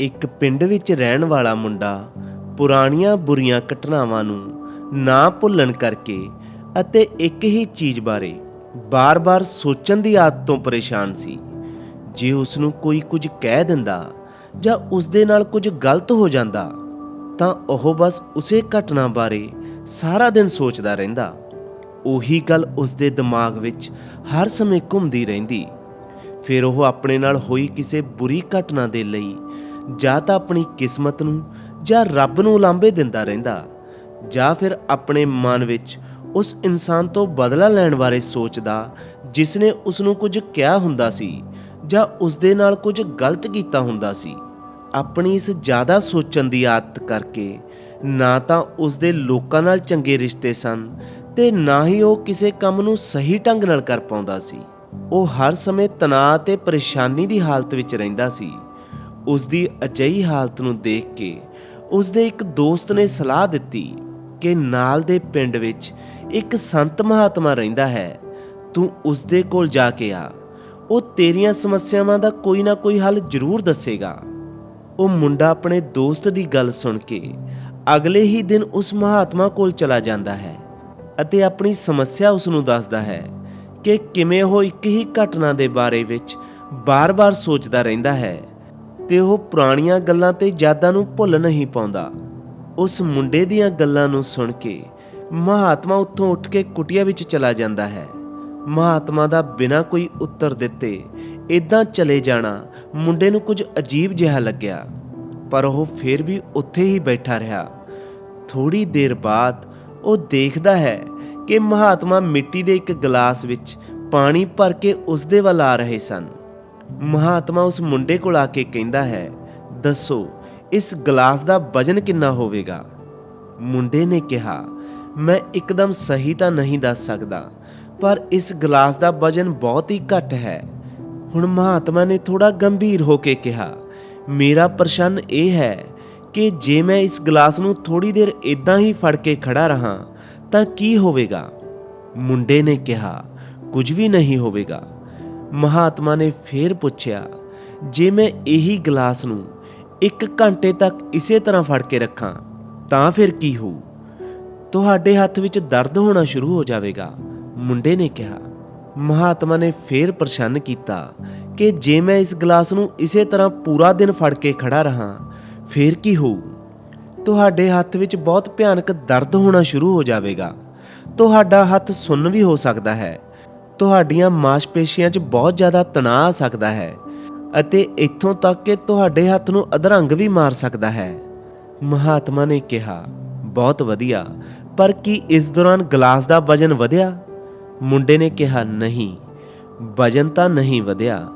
ਇੱਕ ਪਿੰਡ ਵਿੱਚ ਰਹਿਣ ਵਾਲਾ ਮੁੰਡਾ ਪੁਰਾਣੀਆਂ ਬੁਰੀਆਂ ਘਟਨਾਵਾਂ ਨੂੰ ਨਾ ਭੁੱਲਣ ਕਰਕੇ ਅਤੇ ਇੱਕ ਹੀ ਚੀਜ਼ ਬਾਰੇ ਬਾਰ-ਬਾਰ ਸੋਚਣ ਦੀ ਆਦਤ ਤੋਂ ਪਰੇਸ਼ਾਨ ਸੀ। ਜੇ ਉਸ ਨੂੰ ਕੋਈ ਕੁਝ ਕਹਿ ਦਿੰਦਾ ਜਾਂ ਉਸ ਦੇ ਨਾਲ ਕੁਝ ਗਲਤ ਹੋ ਜਾਂਦਾ, ਤਾਂ ਉਹ ਬਸ ਉਸੇ ਘਟਨਾ ਬਾਰੇ ਸਾਰਾ ਦਿਨ ਸੋਚਦਾ ਰਹਿੰਦਾ। ਉਹੀ ਗੱਲ ਉਸ ਦੇ ਦਿਮਾਗ ਵਿੱਚ ਹਰ ਸਮੇਂ ਘੁੰਮਦੀ ਰਹਿੰਦੀ। ਫਿਰ ਉਹ ਆਪਣੇ ਨਾਲ ਹੋਈ ਕਿਸੇ ਬੁਰੀ ਘਟਨਾ ਦੇ ਲਈ ਜਾਂ ਤਾਂ ਆਪਣੀ ਕਿਸਮਤ ਨੂੰ ਜਾਂ ਰੱਬ ਨੂੰ ਉਲਾਂਭੇ ਦਿੰਦਾ ਰਹਿੰਦਾ, ਜਾਂ ਫਿਰ ਆਪਣੇ ਮਨ ਵਿੱਚ ਉਸ ਇਨਸਾਨ ਤੋਂ ਬਦਲਾ ਲੈਣ ਬਾਰੇ ਸੋਚਦਾ ਜਿਸ ਨੇ ਉਸ ਨੂੰ ਕੁਝ ਕਿਹਾ ਹੁੰਦਾ ਸੀ ਜਾਂ ਉਸ ਦੇ ਨਾਲ ਕੁਝ ਗਲਤ ਕੀਤਾ ਹੁੰਦਾ ਸੀ। ਆਪਣੀ ਇਸ ਜ਼ਿਆਦਾ ਸੋਚਣ ਦੀ ਆਦਤ ਕਰਕੇ ਨਾ ਤਾਂ ਉਸ ਦੇ ਲੋਕਾਂ ਨਾਲ ਚੰਗੇ ਰਿਸ਼ਤੇ ਸਨ ਤੇ ਨਾ ਹੀ ਉਹ ਕਿਸੇ ਕੰਮ ਨੂੰ ਸਹੀ ਢੰਗ ਨਾਲ ਕਰ ਪਾਉਂਦਾ ਸੀ। ਉਹ ਹਰ ਸਮੇਂ ਤਣਾਅ ਤੇ ਪਰੇਸ਼ਾਨੀ ਦੀ ਹਾਲਤ ਵਿੱਚ ਰਹਿੰਦਾ ਸੀ। ਉਸ ਦੀ ਅਜਿਹੀ ਹਾਲਤ ਨੂੰ ਦੇਖ ਕੇ ਉਸ ਦੇ ਇੱਕ ਦੋਸਤ ਨੇ ਸਲਾਹ ਦਿੱਤੀ ਕਿ ਨਾਲ ਦੇ ਪਿੰਡ ਵਿੱਚ ਇੱਕ ਸੰਤ ਮਹਾਤਮਾ ਰਹਿੰਦਾ ਹੈ। ਤੂੰ ਉਸ ਦੇ ਕੋਲ ਜਾ ਕੇ ਆ। ਉਹ ਤੇਰੀਆਂ ਸਮੱਸਿਆਵਾਂ ਦਾ ਕੋਈ ਨਾ ਕੋਈ ਹੱਲ ਜ਼ਰੂਰ ਦੱਸੇਗਾ। ਉਹ ਮੁੰਡਾ ਆਪਣੇ ਦੋਸਤ ਦੀ ਗੱਲ ਸੁਣ ਕੇ ਅਗਲੇ ਹੀ ਦਿਨ ਉਸ ਮਹਾਤਮਾ ਕੋਲ ਚਲਾ ਜਾਂਦਾ ਹੈ ਅਤੇ ਆਪਣੀ ਸਮੱਸਿਆ ਉਸ ਨੂੰ ਦੱਸਦਾ ਹੈ ਕਿ ਕਿਵੇਂ ਉਹ ਇੱਕ ਹੀ ਘਟਨਾ ਦੇ ਬਾਰੇ ਵਿੱਚ ਬਾਰ-ਬਾਰ ਸੋਚਦਾ ਰਹਿੰਦਾ ਹੈ। ਤੇ ਉਹ ਪੁਰਾਣੀਆਂ ਗੱਲਾਂ ਤੇ ਯਾਦਾਂ ਨੂੰ ਭੁੱਲ ਨਹੀਂ ਪਾਉਂਦਾ। ਉਸ ਮੁੰਡੇ ਦੀਆਂ ਗੱਲਾਂ ਨੂੰ ਸੁਣ ਕੇ ਮਹਾਤਮਾ ਉੱਥੋਂ ਉੱਠ ਕੇ ਕੁਟੀਆ ਵਿੱਚ ਚਲਾ ਜਾਂਦਾ ਹੈ। ਮਹਾਤਮਾ ਦਾ ਬਿਨਾਂ ਕੋਈ ਉੱਤਰ ਦਿੱਤੇ ਇਦਾਂ ਚਲੇ ਜਾਣਾ ਮੁੰਡੇ ਨੂੰ ਕੁਝ ਅਜੀਬ ਜਿਹਾ ਲੱਗਿਆ। ਪਰ ਉਹ ਫਿਰ ਵੀ ਉੱਥੇ ਹੀ ਬੈਠਾ ਰਿਹਾ। ਥੋੜੀ ਦੇਰ ਬਾਅਦ ਉਹ ਦੇਖਦਾ ਹੈ ਕਿ ਮਹਾਤਮਾ ਮਿੱਟੀ ਦੇ ਇੱਕ ਗਲਾਸ ਵਿੱਚ ਪਾਣੀ ਭਰ ਕੇ ਉਸ ਦੇ ਵੱਲ ਆ ਰਹੇ ਸਨ। ਮਹਾਤਮਾ ਉਸ ਮੁੰਡੇ ਕੋਲ ਆ ਕੇ ਕਹਿੰਦਾ ਹੈ, ਦੱਸੋ, ਇਸ ਗਲਾਸ ਦਾ ਵਜਨ ਕਿੰਨਾ ਹੋਵੇਗਾ? ਮੁੰਡੇ ਨੇ ਕਿਹਾ, ਮੈਂ ਇੱਕਦਮ ਸਹੀ ਤਾਂ ਨਹੀਂ ਦੱਸ ਸਕਦਾ, ਪਰ ਇਸ ਗਲਾਸ ਦਾ ਵਜਨ ਬਹੁਤ ਹੀ ਘੱਟ ਹੈ। ਹੁਣ ਮਹਾਤਮਾ ਨੇ ਥੋੜਾ ਗੰਭੀਰ ਹੋ ਕੇ ਕਿਹਾ, ਮੇਰਾ ਪ੍ਰਸ਼ਨ ਇਹ ਹੈ ਕਿ ਜੇ ਮੈਂ ਇਸ ਗਲਾਸ ਨੂੰ ਥੋੜੀ ਦੇਰ ਇਦਾਂ ਹੀ ਫੜ ਕੇ ਖੜਾ ਰਹਾ, ਤਾਂ ਕੀ ਹੋਵੇਗਾ? ਮੁੰਡੇ ਨੇ ਕਿਹਾ, ਕੁਝ ਵੀ ਨਹੀਂ ਹੋਵੇਗਾ। ਮਹਾਤਮਾ ਨੇ ਫੇਰ ਪੁੱਛਿਆ, ਜੇ ਮੈਂ ਇਹੀ ਗਲਾਸ ਨੂੰ ਇੱਕ ਘੰਟੇ ਤੱਕ ਇਸੇ ਤਰ੍ਹਾਂ ਫੜ ਕੇ ਰੱਖਾਂ, ਤਾਂ ਫਿਰ ਕੀ ਹੋਊ? ਤੁਹਾਡੇ ਹੱਥ ਵਿੱਚ ਦਰਦ ਹੋਣਾ ਸ਼ੁਰੂ ਹੋ ਜਾਵੇਗਾ, ਮੁੰਡੇ ਨੇ ਕਿਹਾ। ਮਹਾਤਮਾ ਨੇ ਫੇਰ ਪ੍ਰਸ਼ਨ ਕੀਤਾ ਕਿ ਜੇ ਮੈਂ ਇਸ ਗਲਾਸ ਨੂੰ ਇਸੇ ਤਰ੍ਹਾਂ ਪੂਰਾ ਦਿਨ ਫੜ ਕੇ ਖੜਾ ਰਹਾ, ਫੇਰ ਕੀ ਹੋਊ? ਤੁਹਾਡੇ ਹੱਥ ਵਿੱਚ ਬਹੁਤ ਭਿਆਨਕ ਦਰਦ ਹੋਣਾ ਸ਼ੁਰੂ ਹੋ ਜਾਵੇਗਾ। ਤੁਹਾਡਾ ਹੱਥ ਸੁੰਨ ਵੀ ਹੋ ਸਕਦਾ ਹੈ। ਤੁਹਾਡੀਆਂ ਮਾਸਪੇਸ਼ੀਆਂ 'ਚ ਬਹੁਤ ਜ਼ਿਆਦਾ ਤਣਾਅ ਆ ਸਕਦਾ ਹੈ ਅਤੇ ਇੱਥੋਂ ਤੱਕ ਕਿ ਤੁਹਾਡੇ ਹੱਥ ਨੂੰ ਅਧਰੰਗ ਵੀ ਮਾਰ ਸਕਦਾ ਹੈ। ਮਹਾਤਮਾ ਨੇ ਕਿਹਾ, ਬਹੁਤ ਵਧੀਆ। ਪਰ ਕੀ ਇਸ ਦੌਰਾਨ ਗਲਾਸ ਦਾ ਵਜਨ ਵਧਿਆ? ਮੁੰਡੇ ਨੇ ਕਿਹਾ, ਨਹੀਂ। ਵਜਨ ਤਾਂ ਨਹੀਂ ਵਧਿਆ।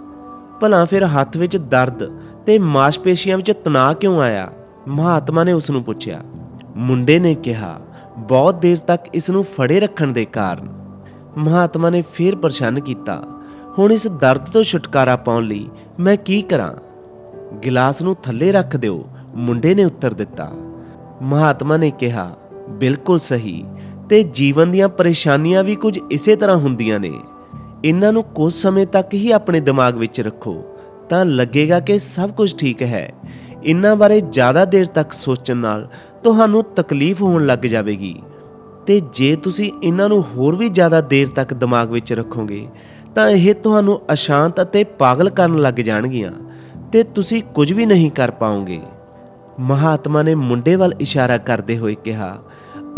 ਭਲਾ ਫਿਰ ਹੱਥ ਵਿੱਚ ਦਰਦ ਤੇ ਮਾਸਪੇਸ਼ੀਆਂ ਵਿੱਚ ਤਣਾਅ ਕਿਉਂ ਆਇਆ? ਮਹਾਤਮਾ ਨੇ ਉਸ ਨੂੰ ਪੁੱਛਿਆ। ਮੁੰਡੇ ਨੇ ਕਿਹਾ, ਬਹੁਤ ਦੇਰ ਤੱਕ ਇਸ ਨੂੰ ਫੜੇ ਰੱਖਣ ਦੇ ਕਾਰਨ। ਮਹਾਤਮਾ ਨੇ ਫੇਰ ਪਰੇਸ਼ਾਨ ਕੀਤਾ, ਹੁਣ ਇਸ ਦਰਦ ਤੋਂ ਛੁਟਕਾਰਾ ਪਾਉਣ ਲਈ ਮੈਂ ਕੀ ਕਰਾਂ? ਗਿਲਾਸ ਨੂੰ ਥੱਲੇ ਰੱਖ ਦਿਓ, ਮੁੰਡੇ ਨੇ ਉੱਤਰ ਦਿੱਤਾ। ਮਹਾਤਮਾ ਨੇ ਕਿਹਾ, ਬਿਲਕੁਲ ਸਹੀ, ਤੇ ਜੀਵਨ ਦੀਆਂ ਪਰੇਸ਼ਾਨੀਆਂ ਵੀ ਕੁਝ ਇਸੇ ਤਰ੍ਹਾਂ ਹੁੰਦੀਆਂ ਨੇ। ਇਹਨਾਂ ਨੂੰ ਕੁਝ ਸਮੇਂ ਤੱਕ ਹੀ ਆਪਣੇ ਦਿਮਾਗ ਵਿੱਚ ਰੱਖੋ, ਤਾਂ ਲੱਗੇਗਾ ਕਿ ਸਭ ਕੁਝ ਠੀਕ ਹੈ। ਇਹਨਾਂ ਬਾਰੇ ਜ਼ਿਆਦਾ ਦੇਰ ਤੱਕ ਸੋਚਣ ਨਾਲ ਤੁਹਾਨੂੰ ਤਕਲੀਫ ਹੋਣ ਲੱਗ ਜਾਵੇਗੀ। ਤੇ ਜੇ ਤੁਸੀਂ ਇਹਨਾਂ ਨੂੰ ਹੋਰ ਵੀ ਜ਼ਿਆਦਾ ਦੇਰ ਤੱਕ ਦਿਮਾਗ ਵਿੱਚ ਰੱਖੋਗੇ, ਤਾਂ ਇਹ ਤੁਹਾਨੂੰ ਅਸ਼ਾਂਤ ਅਤੇ ਪਾਗਲ ਕਰਨ ਲੱਗ ਜਾਣਗੀਆਂ ਤੇ ਤੁਸੀਂ ਕੁਝ ਵੀ ਨਹੀਂ ਕਰ ਪਾਓਗੇ। ਮਹਾਤਮਾ ਨੇ ਮੁੰਡੇ ਵੱਲ ਇਸ਼ਾਰਾ ਕਰਦੇ ਹੋਏ ਕਿਹਾ,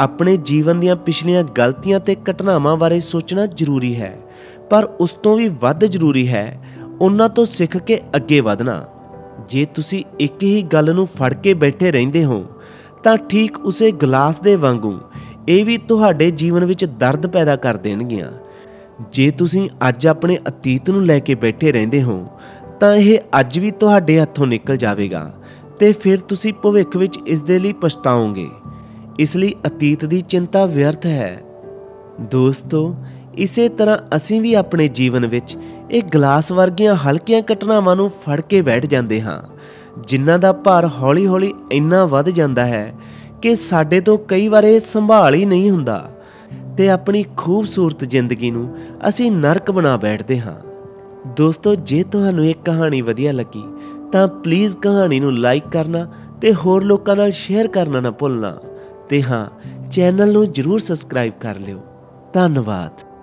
ਆਪਣੇ ਜੀਵਨ ਦੀਆਂ ਪਿਛਲੀਆਂ ਗਲਤੀਆਂ ਤੇ ਘਟਨਾਵਾਂ ਬਾਰੇ ਸੋਚਣਾ ਜ਼ਰੂਰੀ ਹੈ, ਪਰ ਉਸ ਤੋਂ ਵੀ ਵੱਧ ਜ਼ਰੂਰੀ ਹੈ ਉਹਨਾਂ ਤੋਂ ਸਿੱਖ ਕੇ ਅੱਗੇ ਵਧਣਾ। ਜੇ ਤੁਸੀਂ ਇੱਕ ਹੀ ਗੱਲ ਨੂੰ ਫੜ ਕੇ ਬੈਠੇ ਰਹਿੰਦੇ ਹੋ, ਤਾਂ ਠੀਕ ਉਸੇ ਗਲਾਸ ਦੇ ਵਾਂਗੂ ਇਹ ਵੀ ਤੁਹਾਡੇ ਜੀਵਨ ਵਿੱਚ ਦਰਦ ਪੈਦਾ ਕਰ ਦੇਣਗੀਆਂ। ਜੇ ਤੁਸੀਂ ਅੱਜ ਆਪਣੇ ਅਤੀਤ ਨੂੰ ਲੈ ਕੇ ਬੈਠੇ ਰਹਿੰਦੇ ਹੋ, ਤਾਂ ਇਹ ਅੱਜ ਵੀ ਤੁਹਾਡੇ ਹੱਥੋਂ ਨਿਕਲ ਜਾਵੇਗਾ ਤੇ ਫਿਰ ਤੁਸੀਂ ਭਵਿੱਖ ਵਿੱਚ ਇਸ ਦੇ ਲਈ ਪਛਤਾਓਗੇ। ਇਸ ਲਈ ਅਤੀਤ ਦੀ ਚਿੰਤਾ ਵਿਅਰਥ ਹੈ। ਦੋਸਤੋ, ਇਸੇ ਤਰ੍ਹਾਂ ਅਸੀਂ ਵੀ ਆਪਣੇ ਜੀਵਨ ਵਿੱਚ ਇਹ ਗਲਾਸ ਵਰਗੀਆਂ ਹਲਕੀਆਂ ਘਟਨਾਵਾਂ ਨੂੰ ਫੜ ਕੇ ਬੈਠ ਜਾਂਦੇ ਹਾਂ, ਜਿਨ੍ਹਾਂ ਦਾ ਭਾਰ ਹੌਲੀ-ਹੌਲੀ ਇੰਨਾ ਵੱਧ ਜਾਂਦਾ ਹੈ ਕਿ ਸਾਡੇ ਤੋਂ ਕਈ ਵਾਰ ਇਹ ਸੰਭਾਲ ਹੀ ਨਹੀਂ ਹੁੰਦਾ ਤੇ ਆਪਣੀ ਖੂਬਸੂਰਤ ਜ਼ਿੰਦਗੀ ਨੂੰ ਅਸੀਂ ਨਰਕ ਬਣਾ ਬੈਠਦੇ ਹਾਂ। ਦੋਸਤੋ, ਜੇ ਤੁਹਾਨੂੰ ਇਹ ਕਹਾਣੀ ਵਧੀਆ ਲੱਗੀ, ਤਾਂ ਪਲੀਜ਼ ਕਹਾਣੀ ਨੂੰ ਲਾਈਕ ਕਰਨਾ ਤੇ ਹੋਰ ਲੋਕਾਂ ਨਾਲ ਸ਼ੇਅਰ ਕਰਨਾ ਨਾ ਭੁੱਲਣਾ। ਤੇ ਹਾਂ ਚੈਨਲ ਨੂੰ ਜਰੂਰ ਸਬਸਕ੍ਰਾਈਬ ਕਰ ਲਿਓ। ਧੰਨਵਾਦ।